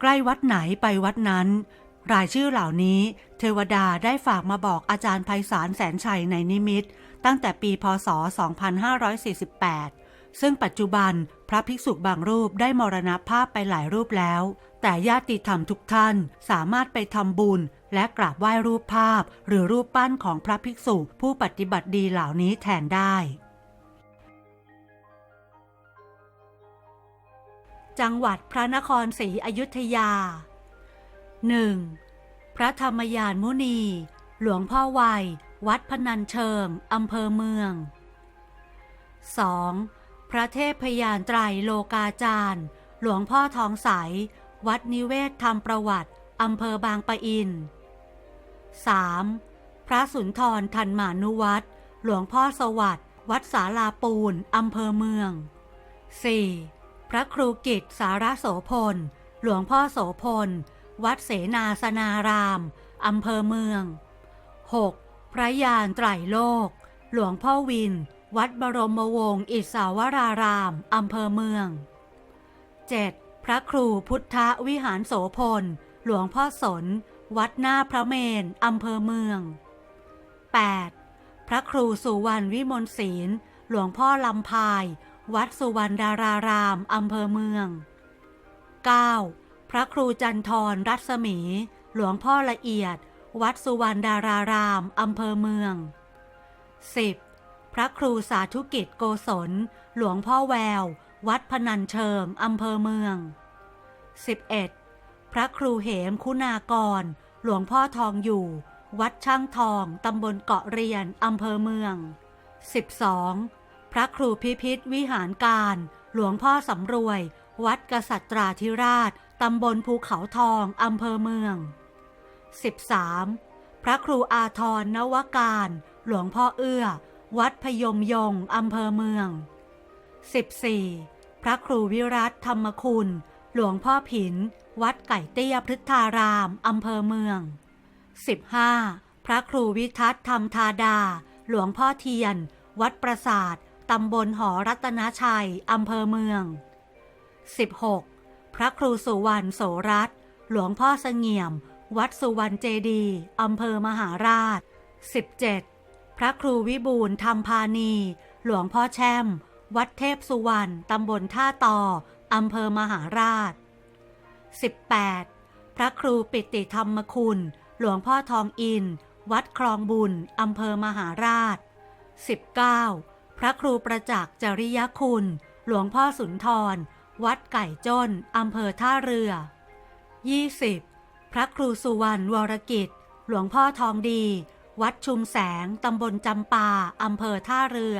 ใกล้วัดไหนไปวัดนั้น รายชื่อเหล่านี้เทวดาได้ฝากมาบอกอาจารย์ไพศาลแสนชัยในนิมิต ตั้งแต่ปีพศ 2548 ซึ่งปัจจุบันพระภิกษุบางรูปได้มรณภาพไปหลายรูปแล้ว แต่ญาติธรรมทุกท่านสามารถไปทำบุญและกราบไหว้รูปภาพ หรือรูปปั้นของพระภิกษุผู้ปฏิบัติดีเหล่านี้แทนได้ จังหวัดพระนครศรีอยุธยา 1. พระธรรมยานมุนี หลวงพ่อวัย วัดพนัญเชิงอำเภอเมือง 2. พระเทพพยานไตรโลกาจารย์ หลวงพ่อทองใส วัดนิเวศธรรมประวัติอำเภอบางปะอิน 3. พระสุนทรทันมานุวัตรหลวงพ่อสวัสดิ์วัดสาลาปูนอำเภอเมือง 4. พระครูกิจสารโสพล หลวงพ่อโสพล วัดเสนาสนาราม อำเภอเมือง 6. พระยานไตรโลก หลวงพ่อวิน วัดบรมวงศ์อิสาวราราม อำเภอเมือง 7. พระครูพุทธวิหารโสพล หลวงพ่อสน วัดหน้าพระเมนอำเภอเมือง 8. พระครูสุวรรณวิมลศีล หลวงพ่อลำพาย วัดสุวรรณดารารามอำเภอเมือง 9. พระครูจันทรรัศมี หลวงพ่อละเอียด วัดสุวรรณดารารามอำเภอเมือง 10. พระครูสาธุกิจโกศล หลวงพ่อแวว วัดพนัญเชิงอำเภอเมือง 11. พระครูเหมคุณากร หลวงพ่อทองอยู่ วัดช่างทองตำบลเกาะเรียนอำเภอเมือง 12. พระครูพิพิธวิหารการ หลวงพ่อสำรวย วัดกษัตราธิราช ตำบลภูเขาทอง อำเภอเมือง 13. พระครูอาทรนวการ หลวงพ่อเอื้อ วัดพยมยง อำเภอเมือง 14. พระครูวิรัตธรรมคุณ หลวงพ่อผิน วัดไก่เตี้ยพฤทธาราม อำเภอเมือง 15. พระครูวิทัตธรรมธาดา หลวงพ่อเทียน วัดประสาท ตำบลหอรัตนชัย อำเภอเมือง 16. พระครูสุวรรณโสรัตหลวงพ่อเสงี่ยม วัดสุวรรณเจดีอำเภอมหาราช 17. พระครูวิบูลธรรมพานี หลวงพ่อแช่ม วัดเทพสุวรรณตำบลท่าต่ออำเภอมหาราช 18. พระครูปิติธรรมคุณ หลวงพ่อทองอิน วัดคลองบุญอำเภอมหาราช 19. พระครูประจักษ์จริยคุณ หลวงพ่อสุนทร วัดไก่จนอำเภอท่าเรือ 20. พระครูสุวรรณวรกิจ หลวงพ่อทองดี วัดชุมแสงตำบลจำปาอำเภอท่าเรือ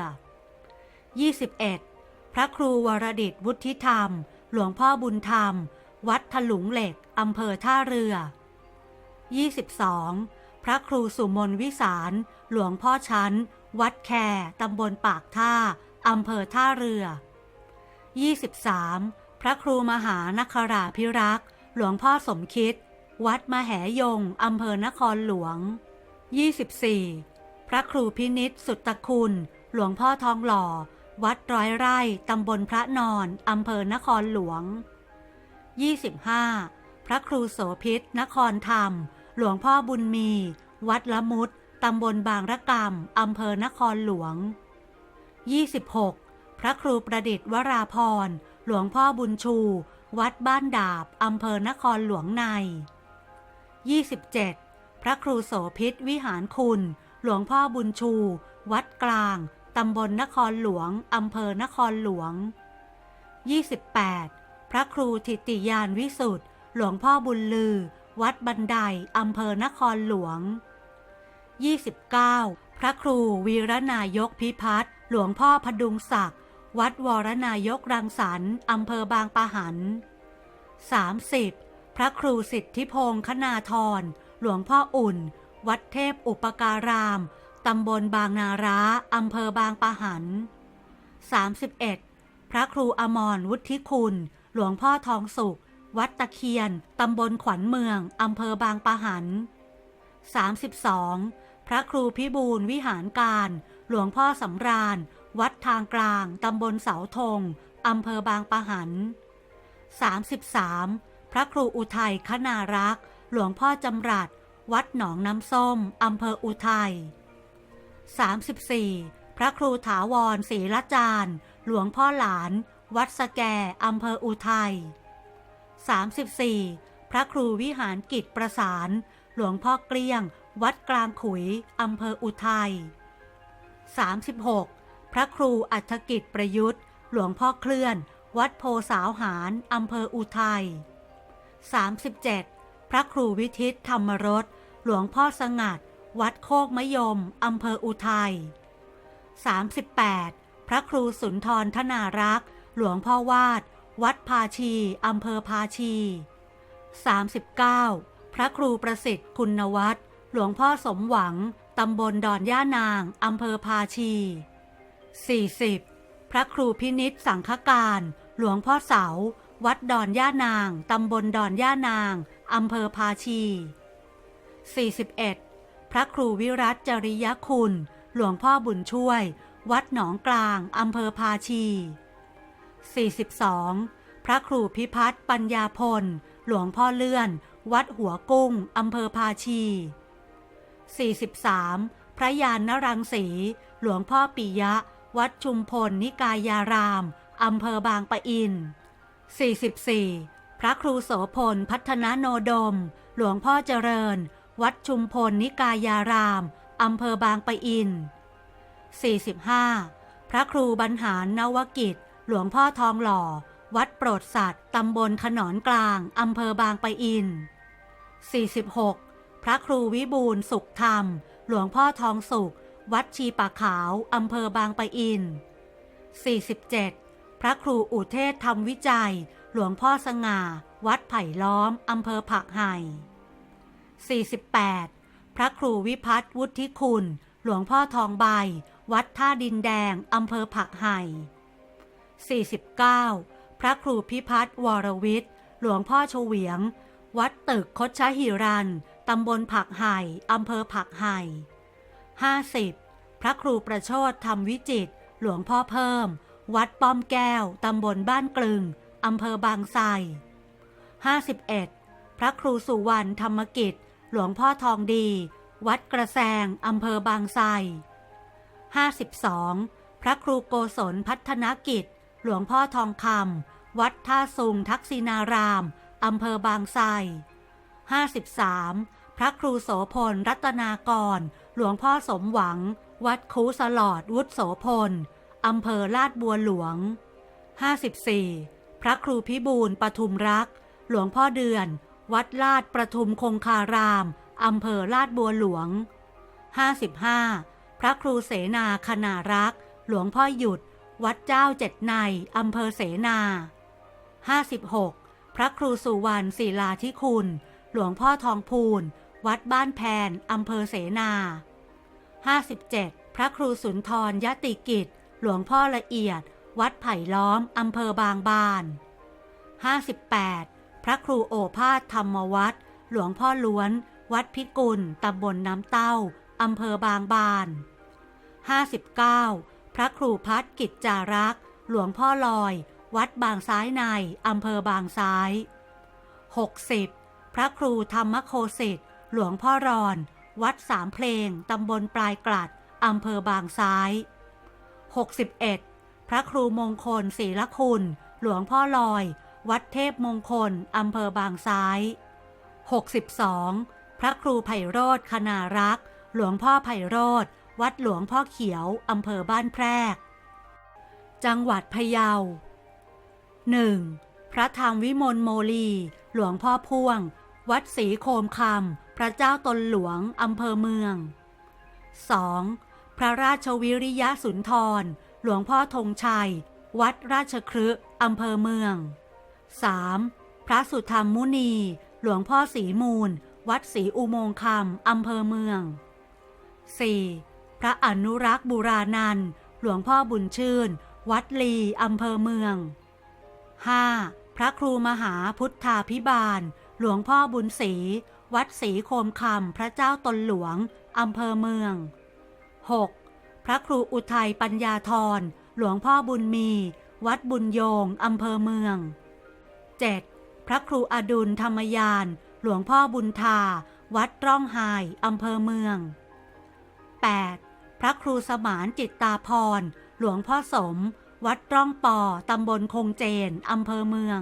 21. พระครูวรดิตวุฒิธรรม หลวงพ่อบุญธรรม วัดถลุงเหล็กอำเภอท่าเรือ 22. พระครูสุมนวิสาร หลวงพ่อชั้น วัดแคตำบลปากท่าอำเภอท่าเรือ 23. พระครูมหานคราพิรักษ์ หลวงพ่อสมคิด วัดมแหยงอำเภอนครหลวง 24. พระครูพินิษสุตตคุณ หลวงพ่อทองหล่อ วัดร้อยไร่ตำบลพระนอนอำเภอนครหลวง 25. พระครูโสพิษนครธรรม หลวงพ่อบุญมี วัดละมุด ตำบลบางระกำอำเภอนครหลวง 26. พระครูประดิษฐ์วราพร หลวงพ่อบุญชู วัดบ้านดาบอำเภอนครหลวงใน 27. พระครูโสพิษวิหารคุณ หลวงพ่อบุญชู วัดกลางตำบลนครหลวงอำเภอนครหลวง 28. พระครูทิติยานวิสุทธ์หลวงพ่อบุญลือ วัดบันไดอำเภอนครหลวง 29. พระครูวีรนายกพิพัฒน์หลวงพ่อพดุงศักดิ์วัดวรนายกรังสรรค์อำเภอบางปะหัน 30. พระครูสิทธิพงศ์คณาธร หลวงพ่ออุ่น วัดเทพอุปการาม ตำบลบางนาราอำเภอบางปะหัน 31. พระครูอมรวุฒิคุณ หลวงพ่อทองสุข วัดตะเคียน ตำบลขวัญเมืองอำเภอบางปะหัน 32. พระครูพิบูลวิหารการ หลวงพ่อสำราญ วัดทางกลาง ตำบลเสาธง อำเภอบางปะหัน 33. พระครูอุทัยคณารักษ์ หลวงพ่อจำรัด วัดหนองน้ำส้ม อำเภออุทัย 34. พระครูถาวรศรีละจารย์ หลวงพ่อหลาน วัดสแก อำเภออุทัย 34. พระครูวิหารกิจประสาน หลวงพ่อเกลี้ยง วัดกลางขุย อำเภออุทัย 36. พระครูอัฐกิจประยุทธ์ หลวงพ่อเคลื่อน วัดโพสาวหารอำเภออุทัย 37. พระครูวิทิตธรรมรส หลวงพ่อสงัด วัดโคกมะยมอำเภออุทัย 38. พระครูสุนทรธนารักษ์ หลวงพ่อวาด วัดภาชีอำเภอภาชี 39. พระครูประสิทธิ์คุณวัฒน หลวงพ่อสมหวัง ตำบลดอนย่านาง อำเภอภาชี 40. พระครูพินิษสังฆการ หลวงพ่อเสา วัดดอนย่านาง ตำบลดอนย่านาง อำเภอภาชี 41. พระครูวิรัตจริยคุณ หลวงพ่อบุญช่วย วัดหนองกลาง อำเภอภาชี 42. พระครูพิพัฒน์ปัญญาพล หลวงพ่อเลื่อน วัดหัวกุ้ง อำเภอภาชี 43. พระยานนรังสี หลวงพ่อปิยะ วัดชุมพล นิกายาราม อำเภอบางปะอิน 44. พระครูโสพล พัฒนาโนดม หลวงพ่อเจริญ วัดชุมพล นิกายาราม อำเภอบางปะอิน 45. พระครูบรรหารนวกิจ หลวงพ่อทองหล่อ วัดโปรดสัตว์ตำบลขนอนกลาง อำเภอบางปะอิน 46. พระครูวิบูลสุขธรรม หลวงพ่อทองสุข วัดชีปะขาว อำเภอบางปะอิน 47. พระครูอุเทศธรรมวิจัย หลวงพ่อสง่า วัดไผ่ล้อม อำเภอผักไห่ 48. พระครูวิพัฒน์วุฒิคุณ หลวงพ่อทองใบ วัดท่าดินแดง อำเภอผักไห่ 49. พระครูพิพัฒน์วรวิทย์ หลวงพ่อเฉวียง วัดตึกคดชหิรัน ตำบลผักไห่อำเภอผักไห่ 50. พระครูประโชดธรรมวิจิต หลวงพ่อเพิ่ม วัดป้อมแก้ว ตำบลบ้านกลึง อำเภอบางไทร 51. พระครูสุวรรณธรรมกิจ หลวงพ่อทองดี วัดกระแซง อำเภอบางไทร 52. พระครูโกศลพัฒนกิจ หลวงพ่อทองคำ วัดท่าสุงทักษินาราม อำเภอบางไทร 53. พระครูโสพลรัตนากร หลวงพ่อสมหวัง วัดคูสลอดวุฒโสพลอำเภอลาดบัวหลวง 54. พระครูพิบูลปทุมรัก หลวงพ่อเดือน วัดลาดประทุมคงคารามอำเภอลาดบัวหลวง 55. พระครูเสนาคณารักษ์หลวงพ่อหยุด วัดเจ้าเจ็ดในอำเภอเสนา 56. พระครูสุวรรณศิลาธิคุณ หลวงพ่อทองพูน วัดบ้านแพนอำเภอเสนา 57. พระครูสุนทรยติกิจ หลวงพ่อละเอียด วัดไผ่ล้อมอำเภอบางบาน 58. พระครูโอภาสธรรมวัดหลวงพ่อล้วน วัดพิกุลตำบลน้ำเต้าอำเภอบางบาน 59. พระครูพัฒกิจจารักษ์ หลวงพ่อลอย วัดบางซ้ายในอำเภอบางซ้าย 60. พระครูธรรมโคสิทธิ์ หลวงพ่อรอน วัดสามเพลง ตำบลปลายกลัด อำเภอบางซ้าย 61. พระครูมงคลศรีละคุณ หลวงพ่อลอย วัดเทพมงคล อำเภอบางซ้าย 62. พระครูไพโรธคณารักษ์ หลวงพ่อไพโรธ วัดหลวงพ่อเขียว อำเภอบ้านแพรก จังหวัดพะเยา 1. พระธรรมวิมลโมลี หลวงพ่อพ่วง วัดศรีโคมคำ พระเจ้าตนหลวงอำเภอเมือง 2. พระราชวิริยะสุนทร หลวงพ่อธงชัย วัดราชครึอำเภอเมือง 3. พระสุธรรมมุนี หลวงพ่อสีมูล วัดศรีอุโมงคำอำเภอเมือง 4. พระอนุรักษ์บุรานันหลวงพ่อบุญชื่น วัดลีอำเภอเมือง 5. พระครูมหาพุทธาพิบาล หลวงพ่อบุญศรี วัดศรีโคมคำพระเจ้าตนหลวง อำเภอเมือง 6. พระครูอุทัยปัญญาธร หลวงพ่อบุญมี วัดบุญโยง อำเภอเมือง 7. พระครูอดุลธรรมยาน หลวงพ่อบุญทาวัดร่องไห้อำเภอเมือง 8. พระครูสมานจิตตาพร หลวงพ่อสม วัดร่องปอตำบลคงเจน อำเภอเมือง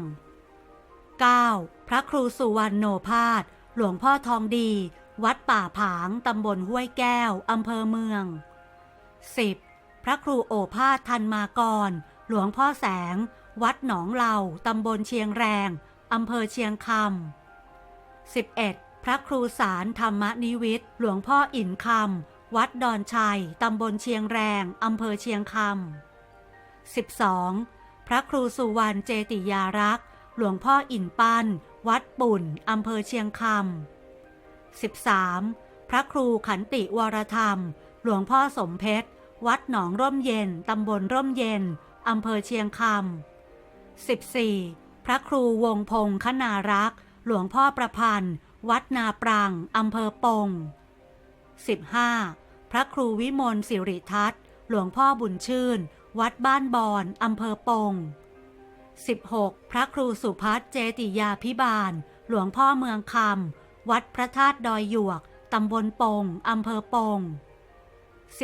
9. พระครูสุวรรณโนภาส หลวงพ่อทองดี วัดป่าผาง ตำบลห้วยแก้ว อำเภอเมือง 10. พระครูโอภาสทันมากร หลวงพ่อแสง วัดหนองเหล่า ตำบลเชียงแรง อำเภอเชียงคำ 11. พระครูสารธรรมนิวิทย์หลวงพ่ออินคำ วัดดอนชัย ตำบลเชียงแรง อำเภอเชียงคำ 12. พระครูสุวรรณเจติยารักษ์ หลวงพ่ออินปั้นวัดปุ่น อำเภอเชียงคำ 13. พระครูขันติวรธรรม หลวงพ่อสมเพชร วัดหนองร่มเย็น ตำบลร่มเย็น อำเภอเชียงคำ 14. พระครูวงพงษ์คณารักษ์ หลวงพ่อประพันธ์ วัดนาปรัง อำเภอปง 15. พระครูวิมลสิริทัศน์ หลวงพ่อบุญชื่น วัดบ้านบอน อำเภอปง 16. พระครูสุพัฒน์เจติยาพิบาล หลวงพ่อเมืองคำ วัดพระธาตุดอยหยวก ตำบลปง อำเภอปง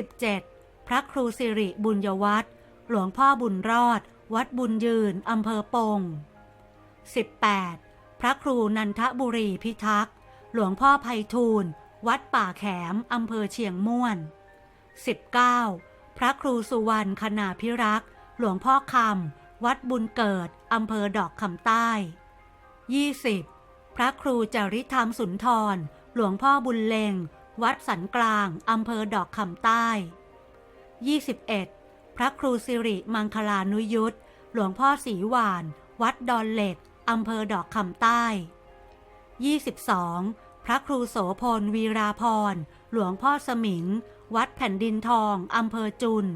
17. พระครูสิริบุญยวัฒน์หลวงพ่อบุญรอด วัดบุญยืน อำเภอปง 18. พระครูนันทบุรีพิทักษ์ หลวงพ่อไพฑูรย์วัดป่าแขม อำเภอเชียงม่วน 19. พระครูสุวรรณคณาพิรักษ์ หลวงพ่อคำ วัดบุญเกิด อำเภอดอกคำใต้ 20. พระครูจริธรรมสุนทร หลวงพ่อบุญเลง วัดสันกลาง อำเภอดอกคำใต้ 21. พระครูสิริมังคลานุยุตหลวงพ่อศรีหวาน วัดดอนเหล็ก อำเภอดอกคำใต้ 22. พระครูโสพลวีราพร หลวงพ่อสมิง วัดแผ่นดินทอง อำเภอจุน 23.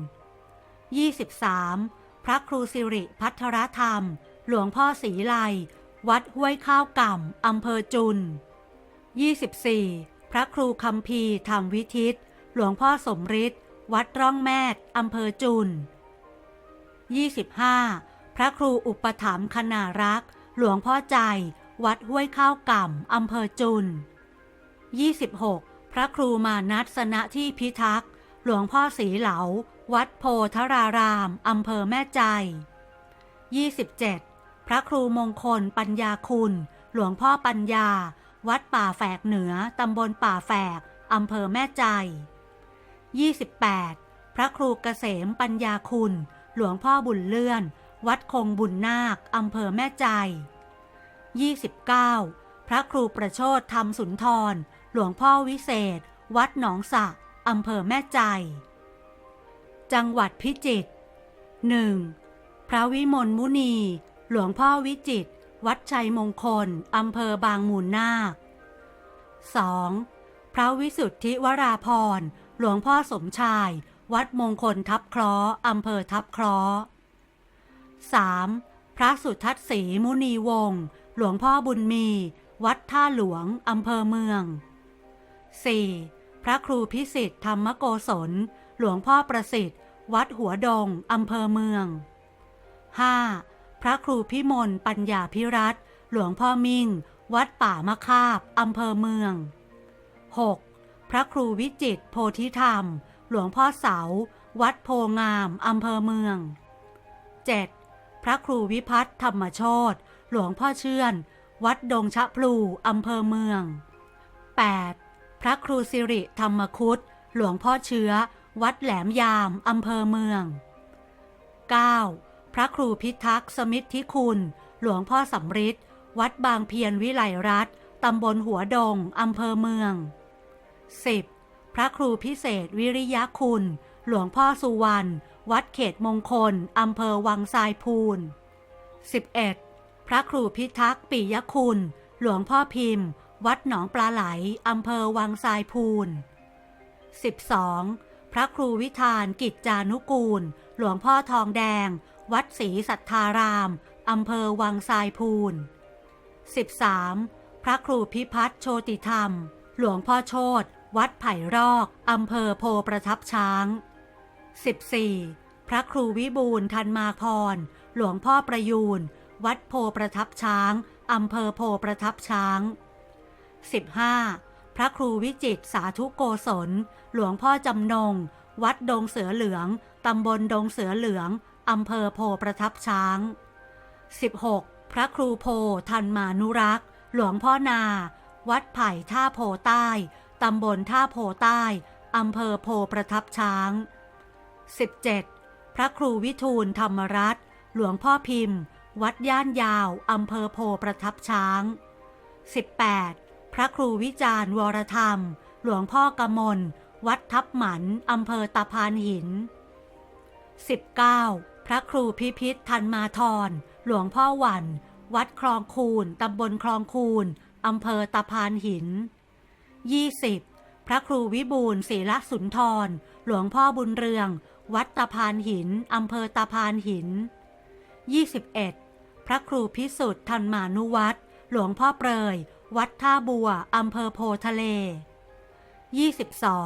พระครูสิริพัทรธรรม หลวงพ่อศรีไลวัดห้วยข้าวก่ำอำเภอจุน 24. พระครูคำพีธรรมวิทิต หลวงพ่อสมฤทธิ์วัดร่องแมดอำเภอจุน 25. พระครูอุปถัมภ์คณารักษ์ หลวงพ่อใจ วัดห้วยข้าวก่ำอำเภอจุน 26. พระครูมานัสนะที่พิทักษ์ หลวงพ่อศรีเหลา วัดโพธารารามอำเภอแม่ใจ 27. พระครูมงคลปัญญาคุณ หลวงพ่อปัญญา วัดป่าแฝกเหนือตำบลป่าแฝกอำเภอแม่ใจ 28. พระครูเกษมปัญญาคุณ หลวงพ่อบุญเลื่อน วัดคงบุญนาคอำเภอแม่ใจ 29. พระครูประโชดธรรมสุนทร หลวงพ่อวิเศษ วัดหนองสะอำเภอแม่ใจ จังหวัดพิจิตร 1. พระวิมลมุนี หลวงพ่อวิจิตร วัดชัยมงคล อำเภอบางมูลนาค 2. พระวิสุทธิวราพร หลวงพ่อสมชาย วัดมงคลทับคราะห์อำเภอทับคราะห์ 3. พระสุทัศน์ศรีมุนีวงศ์ หลวงพ่อบุญมี วัดท่าหลวง อำเภอเมือง 4. พระครูพิสิทธิ์ธรรมโกศล หลวงพ่อประสิทธิ์ วัดหัวดง อำเภอเมือง 5. พระครูพิมลปัญญาพิรัตหลวงพ่อมิ่ง วัดป่ามะคาบ อำเภอเมือง 6. พระครูวิจิตโพธิธรรม หลวงพ่อเสา วัดโพงาม อำเภอเมือง 7. พระครูวิพัฒนธรรมโชตหลวงพ่อเชื่อน วัดดงชะพลู อำเภอเมือง 8. พระครูสิริธรรมคุตหลวงพ่อเชื้อ วัดแหลมยาม อำเภอเมือง 9. พระครูพิทักษ์สมิทธิคุณ หลวงพ่อสำริดวัดบางเพียรวิไลรัตตำบลหัวดง อำเภอเมือง 10. พระครูพิเศษวิริยะคุณ หลวงพ่อสุวรรณ วัดเขตมงคล อำเภอวังทรายพูน 11. พระครูพิทักษ์ปิยคุณ หลวงพ่อพิมพ์ วัดหนองปลาไหล อำเภอวังทรายพูน 12. พระครูวิธานกิจจานุกูล หลวงพ่อทองแดง วัดศรีสัทธาราม อำเภอวังทรายพูน 13. พระครูพิพัฒน์โชติธรรม หลวงพ่อโชตวัดไผ่รอก อำเภอโพประทับช้าง 14. พระครูวิบูลย์ทันมาพร หลวงพ่อประยูน วัดโพประทับช้าง อำเภอโพประทับช้าง 15. พระครูวิจิตสาธุโกศล หลวงพ่อจำนง วัดดงเสือเหลือง ตำบลดงเสือเหลือง อำเภอโพประทับช้าง 16. พระครูโพทันมานุรักษ์ หลวงพ่อนา วัดไผ่ท่าโพใต้ ตำบลท่าโพใต้ อำเภอโพประทับช้าง 17. พระครูวิทูลธรรมรัตหลวงพ่อพิมพ์ วัดย่านยาว อำเภอโพประทับช้าง 18. พระครูวิจารณ์วรธรรม หลวงพ่อกมล วัดทับหมันอำเภอตาพานหิน 19. พระครูพิพิธทันมาทร หลวงพ่อวัน วัดคลองคูนตำบลคลองคูนอำเภอตาพานหิน 20. พระครูวิบูลศีลสุนทร หลวงพ่อบุญเรือง วัดตาพานหินอำเภอตาพานหิน 21. พระครูพิสุทธิ์ธันมานุวัตรหลวงพ่อเปรย วัดท่าบัวอำเภอโพทะเล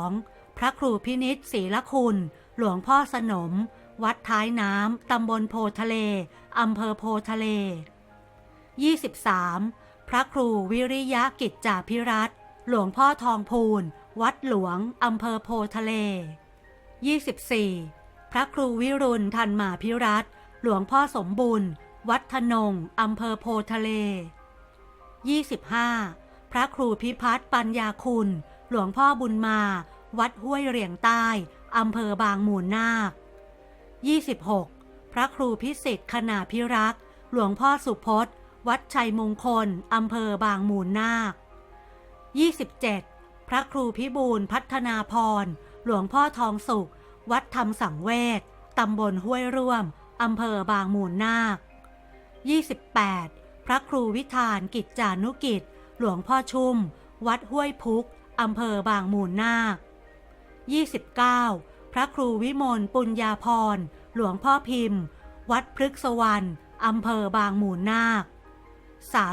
22. พระครูพินิษศรีละคุณ หลวงพ่อสนม วัดท้ายน้ำตำบลโพทะเลอำเภอโพทะเล 23. พระครูวิริยะกิจจาพิรัตหลวงพ่อทองพูน วัดหลวงอำเภอโพทะเล 24. พระครูวิรุณทันมาพิรัตหลวงพ่อสมบุญ วัดทนงอำเภอโพทะเล 25. พระครูพิพัฒน์ปัญญาคุณ หลวงพ่อบุญมา วัดห้วยเหรียงใต้ อำเภอบางมูลนาค 26. พระครูพิสิทธิ์ขนาพิรักษ์ หลวงพ่อสุพจน์ วัดชัยมงคล อำเภอบางมูลนาค 27. พระครูพิบูลพัฒนาพร หลวงพ่อทองสุข วัดธรรมสังเวชตำบลห้วยร่วม อำเภอบางมูลนาค 28. พระครูวิธานกิจจานุกิจ หลวงพ่อชุ่ม วัดห้วยพุกอำเภอบางมูลนาค 29. พระครูวิมลปุญญาพร หลวงพ่อพิมพ์ วัดพฤกษวรรณอำเภอบางมูลนาค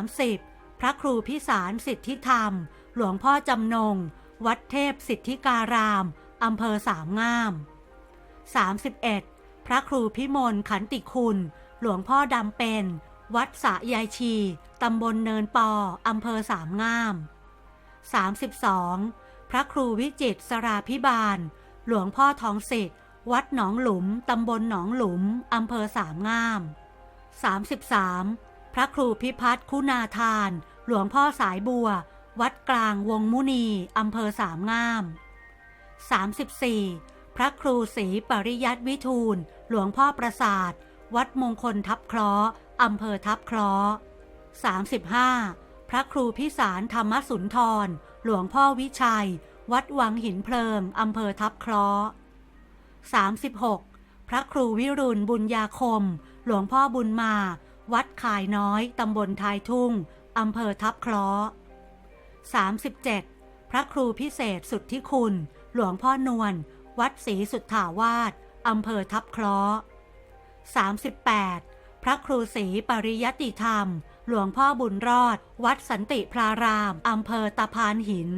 30. พระครูพิสารสิทธิธรรม หลวงพ่อจำนง วัดเทพสิทธิการามอำเภอสามงาม 31. พระครูพิมลขันติคุณ หลวงพ่อดำเป็น วัดสะยายชี ตำบลเนินปอ อำเภอสามงาม 32. พระครูวิจิตสราพิบาล หลวงพ่อทองสิทธิ์วัดหนองหลุม ตำบลหนองหลุม อำเภอสามงาม 33. พระครูพิพัฒน์คุณาทาน หลวงพ่อสายบัว วัดกลางวงมุนี อำเภอสามงาม 34. พระครูศรีปริยัติวิทูล หลวงพ่อประสาท วัดมงคลทับเคราะ อำเภอทับคราะห์ 35. พระครูพิสารธรรมสุนทร หลวงพ่อวิชัย วัดวังหินเพลิงอำเภอทับคราะห์ 36. พระครูวิรุณบุญญาคม หลวงพ่อบุญมา วัดขายน้อยตำบลท้ายทุ่งอำเภอทับคราะห์ 37. พระครูพิเศษสุทธิคุณ หลวงพ่อนวล วัดศรีสุทธาวาสอำเภอทับคราะห์ 38. พระครูศรีปริยติธรรม หลวงพ่อบุญรอด วัดสันติพราราม อำเภอตะพานหิน